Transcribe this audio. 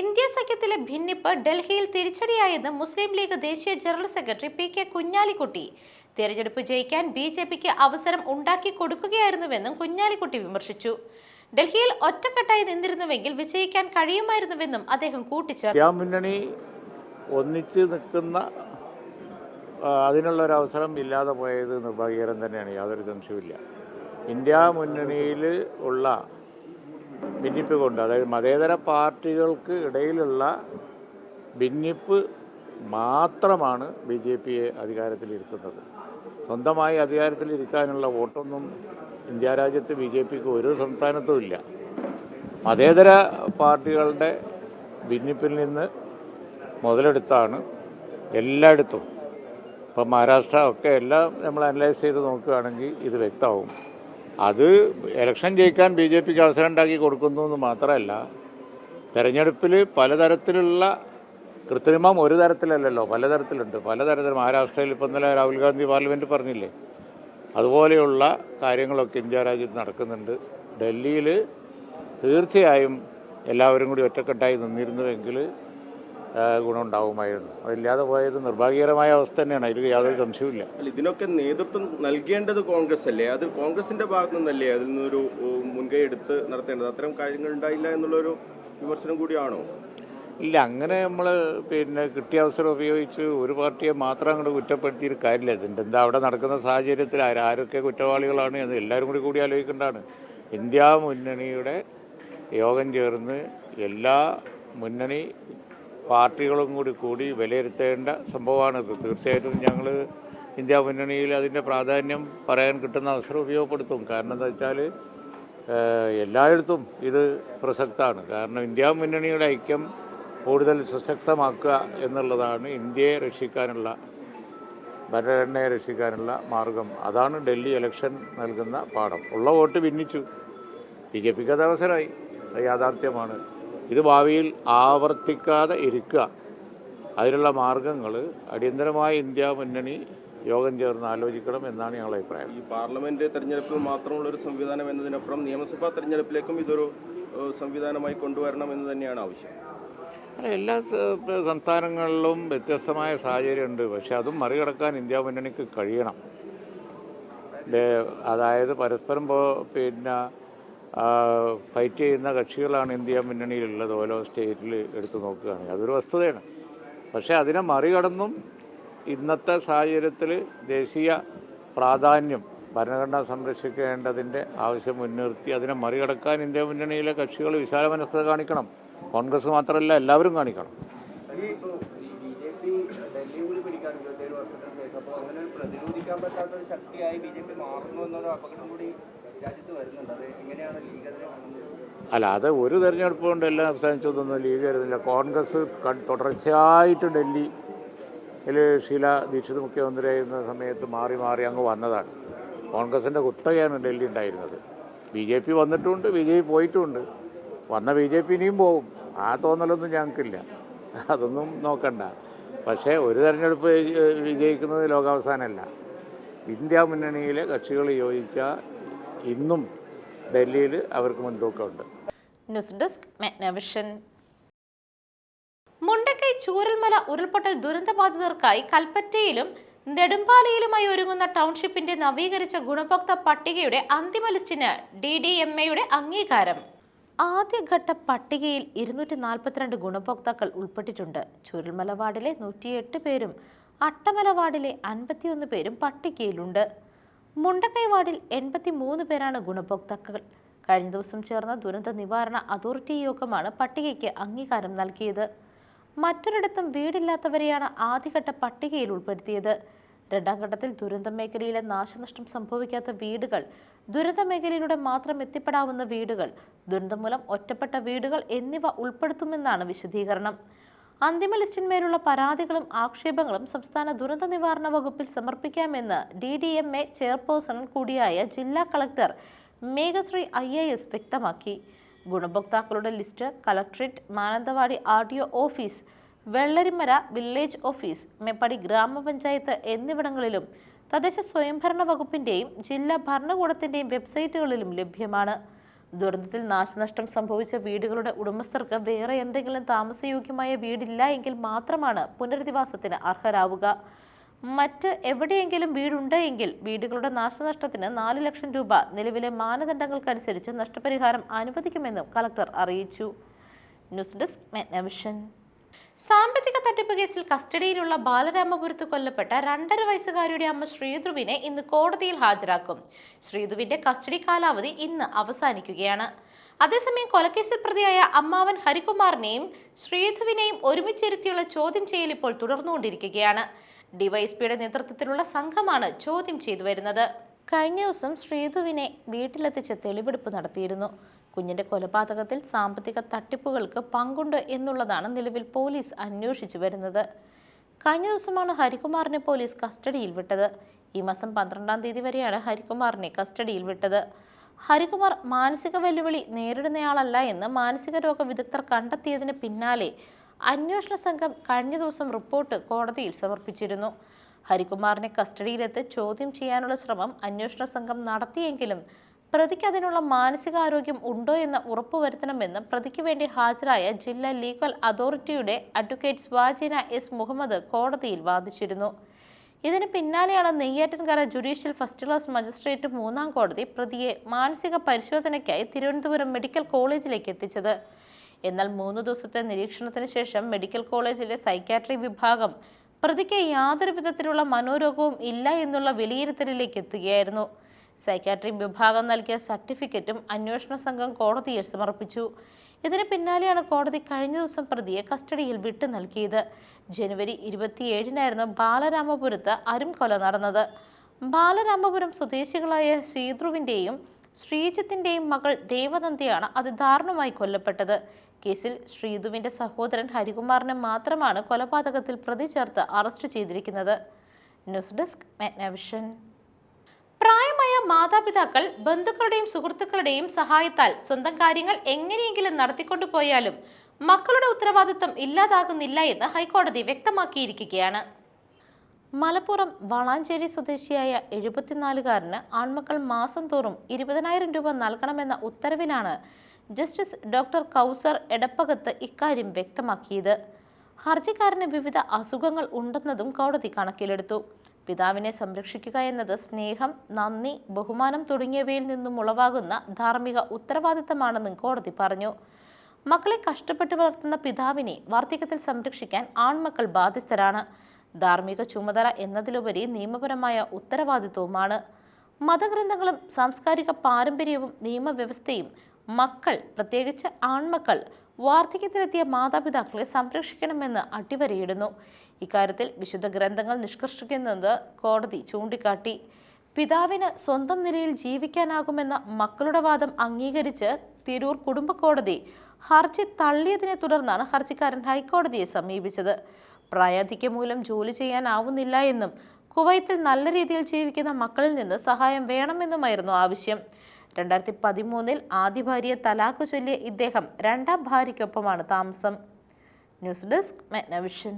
India സഖ്യത്തിലെ ഭിന്നിപ്പ് ഡൽഹിയിൽ തിരിച്ചടിയായെന്ന് മുസ്ലിം ലീഗ് ദേശീയ ജനറൽ സെക്രട്ടറി പി കെ കുഞ്ഞാലിക്കുട്ടി. തെരഞ്ഞെടുപ്പ് ജയിക്കാൻ ബി ജെ പിക്ക് അവസരം ഉണ്ടാക്കി കൊടുക്കുകയായിരുന്നുവെന്നും കുഞ്ഞാലിക്കുട്ടി വിമർശിച്ചു. ഡൽഹിയിൽ ഒറ്റക്കെട്ടായി നിന്നിരുന്നുവെങ്കിൽ വിജയിക്കാൻ കഴിയുമായിരുന്നുവെന്നും അദ്ദേഹം കൂട്ടിച്ചേർത്തു. ഒന്നിച്ച് നിൽക്കുന്ന അതിനുള്ള ഒരു അവസരം ഇല്ലാതെ പോയത് നിർഭാഗ്യകരം തന്നെയാണ്. യാതൊരു സംശയവുമില്ല. ഇന്ത്യ മുന്നണിയിൽ ഉള്ള ഭിന്നിപ്പ് കൊണ്ട് അതായത് മതേതര പാർട്ടികൾക്ക് ഇടയിലുള്ള ഭിന്നിപ്പ് മാത്രമാണ് ബി ജെ പിയെ അധികാരത്തിലിരുത്തുന്നത്. സ്വന്തമായി അധികാരത്തിലിരിക്കാനുള്ള വോട്ടൊന്നും ഇന്ത്യ രാജ്യത്ത് ബി ജെ പിക്ക് ഒരു സംസ്ഥാനത്തും ഇല്ല. മതേതര പാർട്ടികളുടെ ഭിന്നിപ്പിൽ നിന്ന് മുതലെടുത്താണ് എല്ലായിടത്തും. ഇപ്പം മഹാരാഷ്ട്ര ഒക്കെ എല്ലാം നമ്മൾ അനലൈസ് ചെയ്ത് നോക്കുകയാണെങ്കിൽ ഇത് വ്യക്തമാവും. അത് ഇലക്ഷൻ ജയിക്കാൻ ബി ജെ പിക്ക് അവസരം ഉണ്ടാക്കി കൊടുക്കുന്നു എന്ന് മാത്രമല്ല തെരഞ്ഞെടുപ്പിൽ പലതരത്തിലുള്ള കൃത്രിമം ഒരു തരത്തിലല്ലല്ലോ പലതരത്തിലുണ്ട്. പലതരത്തിൽ മഹാരാഷ്ട്രയിൽ ഇപ്പം ഇന്നലെ രാഹുൽ ഗാന്ധി പാർലമെന്റ് പറഞ്ഞില്ലേ അതുപോലെയുള്ള കാര്യങ്ങളൊക്കെ ഇന്ത്യ രാജ്യത്ത് നടക്കുന്നുണ്ട്. ഡൽഹിയിൽ തീർച്ചയായും എല്ലാവരും കൂടി ഒറ്റക്കെട്ടായി നിന്നിരുന്നുവെങ്കിൽ ആ, ഗുണമുണ്ടാവുമായിരുന്നു അതില്ലാതെ പോയത് നിർഭാഗ്യകരമായ അവസ്ഥ തന്നെയാണ്. അതിൽ യാതൊരു സംശയവുമില്ല. അല്ല ഇതിനൊക്കെ നേതൃത്വം നൽകേണ്ടത് കോൺഗ്രസ് അല്ലേ അത് കോൺഗ്രസിന്റെ ഭാഗത്തു നിന്നല്ലേ അതിൽ നിന്നൊരു മുൻകൈ എടുത്ത് നടത്തേണ്ടത്? അത്തരം കാര്യങ്ങൾ ഉണ്ടായില്ല എന്നുള്ളൊരു വിമർശനം കൂടിയാണോ? ഇല്ല അങ്ങനെ നമ്മൾ പിന്നെ കിട്ടിയ അവസരം ഉപയോഗിച്ച് ഒരു പാർട്ടിയെ മാത്രം അങ്ങോട്ട് കുറ്റപ്പെടുത്തിയൊരു കാര്യമില്ല. ഇതിന്റെ എന്താ അവിടെ നടക്കുന്ന സാഹചര്യത്തിൽ ആര് ആരൊക്കെ കുറ്റവാളികളാണ് എന്ന് എല്ലാവരും കൂടി കൂടി ആലോചിക്കേണ്ടതാണ്. ഇന്ത്യ മുന്നണിയുടെ യോഗം ചേർന്ന് എല്ലാ മുന്നണി പാർട്ടികളും കൂടി കൂടി വിലയിരുത്തേണ്ട സംഭവമാണിത് തീർച്ചയായിട്ടും ഞങ്ങൾ ഇന്ത്യ മുന്നണിയിൽ അതിന്റെ പ്രാധാന്യം പറയാൻ കിട്ടുന്ന അവസരം ഉപയോഗപ്പെടുത്തും. കാരണം എന്താ വെച്ചാൽ എല്ലായിടത്തും ഇത് പ്രസക്തമാണ്. കാരണം ഇന്ത്യ മുന്നണിയുടെ ഐക്യം കൂടുതൽ സുശക്തമാക്കുക എന്നുള്ളതാണ് ഇന്ത്യയെ രക്ഷിക്കാനുള്ള ഭരണഘടനയെ രക്ഷിക്കാനുള്ള മാർഗം. അതാണ് ഡൽഹി ഇലക്ഷൻ നൽകുന്ന പാഠം. ഉള്ള വോട്ട് ഭിന്നിച്ചു. ബി ജെ പിക്ക് അത് അവസരമായി. യാഥാർത്ഥ്യമാണ്. ഇത് ഭാവിയിൽ ആവർത്തിക്കാതെ ഇരിക്കുക. അതിനുള്ള മാർഗങ്ങൾ അടിയന്തരമായ ഇന്ത്യ മുന്നണി യോഗം ചേർന്ന് ആലോചിക്കണം എന്നാണ് ഞങ്ങളുടെ അഭിപ്രായം. ഈ പാർലമെന്റ് തെരഞ്ഞെടുപ്പിൽ മാത്രമുള്ള ഒരു സംവിധാനം എന്നതിനപ്പുറം നിയമസഭാ തെരഞ്ഞെടുപ്പിലേക്കും ഇതൊരു സംവിധാനമായി കൊണ്ടുവരണം എന്ന് തന്നെയാണ് ആവശ്യം. അല്ല, എല്ലാ സംസ്ഥാനങ്ങളിലും വ്യത്യസ്തമായ സാഹചര്യമുണ്ട്. പക്ഷെ അതും മറികടക്കാൻ ഇന്ത്യ മുന്നണിക്ക് കഴിയണം. അതായത് പരസ്പരം പിന്നെ ഫൈറ്റ് ചെയ്യുന്ന കക്ഷികളാണ് ഇന്ത്യ മുന്നണിയിലുള്ളത്. ഓരോ സ്റ്റേറ്റിൽ എടുത്തു നോക്കുകയാണെങ്കിൽ അതൊരു വസ്തുതയാണ്. പക്ഷേ അതിനെ മറികടന്നും ഇന്നത്തെ സാഹചര്യത്തിൽ ദേശീയ പ്രാധാന്യം ഭരണഘടന സംരക്ഷിക്കേണ്ടതിന്റെ ആവശ്യം മുൻനിർത്തി അതിനെ മറികടക്കാൻ ഇന്ത്യ മുന്നണിയിലെ കക്ഷികൾ വിശാല മനസ്സത കാണിക്കണം. കോൺഗ്രസ് മാത്രമല്ല എല്ലാവരും കാണിക്കണം. പ്രതിരോധിക്കാൻ പറ്റാത്ത ഒരു ശക്തിയായി ബി ജെ പി മാറുന്നു എന്നൊരു അപകടം കൂടി അല്ല അത് ഒരു തെരഞ്ഞെടുപ്പ് കൊണ്ട് എല്ലാം അവസാനിച്ചതൊന്നും ലീഗ് വരുന്നില്ല കോൺഗ്രസ് തുടർച്ചയായിട്ട് ഡൽഹി ഷീല ദീക്ഷിത് മുഖ്യമന്ത്രിയായിരുന്ന സമയത്ത് മാറി മാറി അങ്ങ് വന്നതാണ്. കോൺഗ്രസിന്റെ കുത്തകയാണ് ഡൽഹി ഉണ്ടായിരുന്നത്. ബി ജെ പി വന്നിട്ടുമുണ്ട് ബി ജെ പി പോയിട്ടുമുണ്ട് വന്ന ബി ജെ പി ഇനിയും പോകും ആ തോന്നലൊന്നും ഞങ്ങൾക്കില്ല. അതൊന്നും നോക്കണ്ട. പക്ഷേ ഒരു തെരഞ്ഞെടുപ്പ് വിജയി- വിജയിക്കുന്നത് ലോകാവസാനമല്ല. ഇന്ത്യ മുന്നണിയിലെ കക്ഷികൾ യോജിച്ചാൽ ഇന്നും ഡൽഹിയിൽ അവർക്ക് മുൻതൂക്കമുണ്ട് news desk Megnavision Mundakkai Chooralmala ഉരുൾപൊട്ടൽ ദുരന്തബാധിതർക്കായി കൽപ്പറ്റയിലും നെടുമ്പാലയിലുമായി ഒരുങ്ങുന്ന ടൗൺഷിപ്പിന്റെ നവീകരിച്ച ഗുണഭോക്ത പട്ടികയുടെ അന്തിമ ലിസ്റ്റിന് ഡി ഡി എം എയുടെ അംഗീകാരം. ആദ്യഘട്ട പട്ടികയിൽ ഇരുന്നൂറ്റി നാൽപ്പത്തിരണ്ട് ഗുണഭോക്താക്കൾ ഉൾപ്പെട്ടിട്ടുണ്ട്. ചൂരൽമല വാർഡിലെ നൂറ്റിയെട്ട് പേരും അട്ടമല വാർഡിലെ അൻപത്തിയൊന്ന് പേരും പട്ടികയിലുണ്ട്. മുണ്ടക്കൈ വാർഡിൽ എൺപത്തി മൂന്ന് പേരാണ് ഗുണഭോക്താക്കൾ. കഴിഞ്ഞ ദിവസം ചേർന്ന ദുരന്ത നിവാരണ അതോറിറ്റി യോഗമാണ് പട്ടികയ്ക്ക് അംഗീകാരം നൽകിയത്. മറ്റൊരിടത്തും വീടില്ലാത്തവരെയാണ് ആദ്യഘട്ട പട്ടികയിൽ ഉൾപ്പെടുത്തിയത്. രണ്ടാം ഘട്ടത്തിൽ ദുരന്ത മേഖലയിലെ നാശനഷ്ടം സംഭവിക്കാത്ത വീടുകൾ ദുരന്ത മേഖലയിലൂടെ മാത്രം എത്തിപ്പെടാവുന്ന വീടുകൾ ദുരന്തം മൂലം ഒറ്റപ്പെട്ട വീടുകൾ എന്നിവ ഉൾപ്പെടുത്തുമെന്നാണ് വിശദീകരണം. അന്തിമ ലിസ്റ്റിന്മേലുള്ള പരാതികളും ആക്ഷേപങ്ങളും സംസ്ഥാന ദുരന്ത നിവാരണ വകുപ്പിൽ സമർപ്പിക്കാമെന്ന് D D M A chairperson കൂടിയായ ജില്ലാ collector Meghashree I A S വ്യക്തമാക്കി. ഗുണഭോക്താക്കളുടെ list collectorate Mananthavady R D O office Vellarimara village office Meppadi ഗ്രാമപഞ്ചായത്ത് എന്നിവിടങ്ങളിലും തദ്ദേശ സ്വയംഭരണ വകുപ്പിന്റെയും ജില്ലാ ഭരണകൂടത്തിന്റെയും വെബ്സൈറ്റുകളിലും ലഭ്യമാണ്. ദുരന്തത്തിൽ നാശനഷ്ടം സംഭവിച്ച വീടുകളുടെ ഉടമസ്ഥർക്ക് വേറെ എന്തെങ്കിലും താമസയോഗ്യമായ വീടില്ല എങ്കിൽ മാത്രമാണ് പുനരധിവാസത്തിന് അർഹരാവുക. മറ്റ് എവിടെയെങ്കിലും വീടുണ്ട് എങ്കിൽ വീടുകളുടെ നാശനഷ്ടത്തിന് നാല് ലക്ഷം രൂപ നിലവിലെ മാനദണ്ഡങ്ങൾക്കനുസരിച്ച് നഷ്ടപരിഹാരം അനുവദിക്കുമെന്നും കളക്ടർ അറിയിച്ചു. News desk Megnavision. സാമ്പത്തിക തട്ടിപ്പ് കേസിൽ കസ്റ്റഡിയിലുള്ള ബാലരാമപുരത്ത് കൊല്ലപ്പെട്ട രണ്ടര വയസ്സുകാരിയുടെ അമ്മ ശ്രീധുവിനെ ഇന്ന് കോടതിയിൽ ഹാജരാക്കും. ശ്രീധുവിന്റെ കസ്റ്റഡി കാലാവധി ഇന്ന് അവസാനിക്കുകയാണ്. അതേസമയം കൊലക്കേസിൽ പ്രതിയായ അമ്മാവൻ ഹരികുമാറിനെയും ശ്രീധുവിനെയും ഒരുമിച്ചിരുത്തിയുള്ള ചോദ്യം ചെയ്യൽ ഇപ്പോൾ തുടർന്നുകൊണ്ടിരിക്കുകയാണ്. ഡിവൈഎസ്പിയുടെ നേതൃത്വത്തിലുള്ള സംഘമാണ് ചോദ്യം ചെയ്തു വരുന്നത്. കഴിഞ്ഞ ദിവസം ശ്രീധുവിനെ വീട്ടിലെത്തിച്ച് തെളിവെടുപ്പ് നടത്തിയിരുന്നു. കുഞ്ഞിന്റെ കൊലപാതകത്തിൽ സാമ്പത്തിക തട്ടിപ്പുകൾക്ക് പങ്കുണ്ട് എന്നുള്ളതാണ് നിലവിൽ പോലീസ് അന്വേഷിച്ചു വരുന്നത്. കഴിഞ്ഞ ദിവസമാണ് ഹരികുമാറിനെ പോലീസ് കസ്റ്റഡിയിൽ വിട്ടത്. ഈ മാസം പന്ത്രണ്ടാം തീയതി വരെയാണ് ഹരികുമാറിനെ കസ്റ്റഡിയിൽ വിട്ടത്. ഹരികുമാർ മാനസിക വെല്ലുവിളി നേരിടുന്നയാളല്ല എന്ന് മാനസിക രോഗ വിദഗ്ധർ കണ്ടെത്തിയതിന് പിന്നാലെ അന്വേഷണ സംഘം കഴിഞ്ഞ ദിവസം റിപ്പോർട്ട് കോടതിയിൽ സമർപ്പിച്ചിരുന്നു. ഹരികുമാറിനെ കസ്റ്റഡിയിലെത്തി ചോദ്യം ചെയ്യാനുള്ള ശ്രമം അന്വേഷണ സംഘം നടത്തിയെങ്കിലും പ്രതിക്ക് അതിനുള്ള മാനസികാരോഗ്യം ഉണ്ടോ എന്ന് ഉറപ്പുവരുത്തണമെന്ന് പ്രതിക്ക് വേണ്ടി ഹാജരായ ജില്ലാ ലീഗൽ അതോറിറ്റിയുടെ അഡ്വക്കേറ്റ് സ്വാജിന എസ് മുഹമ്മദ് കോടതിയിൽ വാദിച്ചിരുന്നു. ഇതിന് പിന്നാലെയാണ് Neyyattinkara judicial first class magistrate മൂന്നാം കോടതി പ്രതിയെ മാനസിക പരിശോധനയ്ക്കായി തിരുവനന്തപുരം മെഡിക്കൽ കോളേജിലേക്ക് എത്തിച്ചത്. എന്നാൽ മൂന്ന് ദിവസത്തെ നിരീക്ഷണത്തിന് ശേഷം മെഡിക്കൽ കോളേജിലെ സൈക്യാട്രി വിഭാഗം പ്രതിക്ക് യാതൊരു വിധത്തിലുള്ള മനോരോഗവും ഇല്ല എന്നുള്ള വിലയിരുത്തലിലേക്ക് എത്തുകയായിരുന്നു. സൈക്കാട്രി വിഭാഗം നൽകിയ സർട്ടിഫിക്കറ്റും അന്വേഷണ സംഘം കോടതിയിൽ സമർപ്പിച്ചു. ഇതിന് പിന്നാലെയാണ് കോടതി കഴിഞ്ഞ ദിവസം പ്രതിയെ കസ്റ്റഡിയിൽ വിട്ടു നൽകിയത്. ജനുവരി ഇരുപത്തിയേഴിനായിരുന്നു ബാലരാമപുരത്ത് അരും കൊല നടന്നത്. ബാലരാമപുരം സ്വദേശികളായ ശ്രീധ്രുവിന്റെയും ശ്രീജിത്തിന്റെയും മകൾ ദേവനന്ദയാണ് അതിദാരുണമായി കൊല്ലപ്പെട്ടത്. കേസിൽ ശ്രീധുവിന്റെ സഹോദരൻ ഹരികുമാറിനെ മാത്രമാണ് കൊലപാതകത്തിൽ പ്രതി ചേർത്ത് അറസ്റ്റ് ചെയ്തിരിക്കുന്നത്. News desk Megnavision. പ്രായമായ മാതാപിതാക്കൾ ബന്ധുക്കളുടെയും സുഹൃത്തുക്കളുടെയും സഹായത്താൽ സ്വന്തം കാര്യങ്ങൾ എങ്ങനെയെങ്കിലും നടത്തിക്കൊണ്ടു പോയാലും മക്കളുടെ ഉത്തരവാദിത്തം ഇല്ലാതാകുന്നില്ല എന്ന് ഹൈക്കോടതി വ്യക്തമാക്കിയിരിക്കുകയാണ്. മലപ്പുറം വളാഞ്ചേരി സ്വദേശിയായ എഴുപത്തിനാലുകാരന് ആൺമക്കൾ മാസം തോറും ഇരുപതിനായിരം രൂപ നൽകണമെന്ന ഉത്തരവിലാണ് ജസ്റ്റിസ് ഡോക്ടർ കൗസർ എടപ്പകത്ത് ഇക്കാര്യം വ്യക്തമാക്കിയത്. ഹർജിക്കാരന് വിവിധ അസുഖങ്ങൾ ഉണ്ടെന്നതും കോടതി കണക്കിലെടുത്തു. പിതാവിനെ സംരക്ഷിക്കുക എന്നത് സ്നേഹം നന്ദി ബഹുമാനം തുടങ്ങിയവയിൽ നിന്നും ഉളവാകുന്ന ധാർമ്മിക ഉത്തരവാദിത്തമാണെന്നും കോടതി പറഞ്ഞു. മക്കളെ കഷ്ടപ്പെട്ട് വളർത്തുന്ന പിതാവിനെ വാർദ്ധക്യത്തിൽ സംരക്ഷിക്കാൻ ആൺമക്കൾ ബാധ്യസ്ഥരാണ്. ധാർമ്മിക ചുമതല എന്നതിലുപരി നിയമപരമായ ഉത്തരവാദിത്വവുമാണ്. മതഗ്രന്ഥങ്ങളും സാംസ്കാരിക പാരമ്പര്യവും നിയമവ്യവസ്ഥയും മക്കൾ പ്രത്യേകിച്ച് ആൺമക്കൾ വാർദ്ധക്യത്തിലെത്തിയ മാതാപിതാക്കളെ സംരക്ഷിക്കണമെന്ന് അടിവരയിടുന്നു ഇക്കാര്യത്തിൽ വിശുദ്ധ ഗ്രന്ഥങ്ങൾ നിഷ്കർഷിക്കുന്നത് കോടതി ചൂണ്ടിക്കാട്ടി. പിതാവിന് സ്വന്തം നിലയിൽ ജീവിക്കാനാകുമെന്ന മക്കളുടെ വാദം അംഗീകരിച്ച് തിരൂർ കുടുംബ കോടതി ഹർജി തള്ളിയതിനെ തുടർന്നാണ് ഹർജിക്കാരൻ ഹൈക്കോടതിയെ സമീപിച്ചത്. പ്രായാധിക്യം മൂലം ജോലി ചെയ്യാനാവുന്നില്ല എന്നും കുവൈത്തിൽ നല്ല രീതിയിൽ ജീവിക്കുന്ന മക്കളിൽ നിന്ന് സഹായം വേണമെന്നുമായിരുന്നു ആവശ്യം. രണ്ടായിരത്തി പതിമൂന്നിൽ ആദ്യ ഭാര്യയെ തലാഖ് ചൊല്ലിയ ഇദ്ദേഹം രണ്ടാം ഭാര്യയ്ക്കൊപ്പമാണ് താമസം. News desk Megnavision.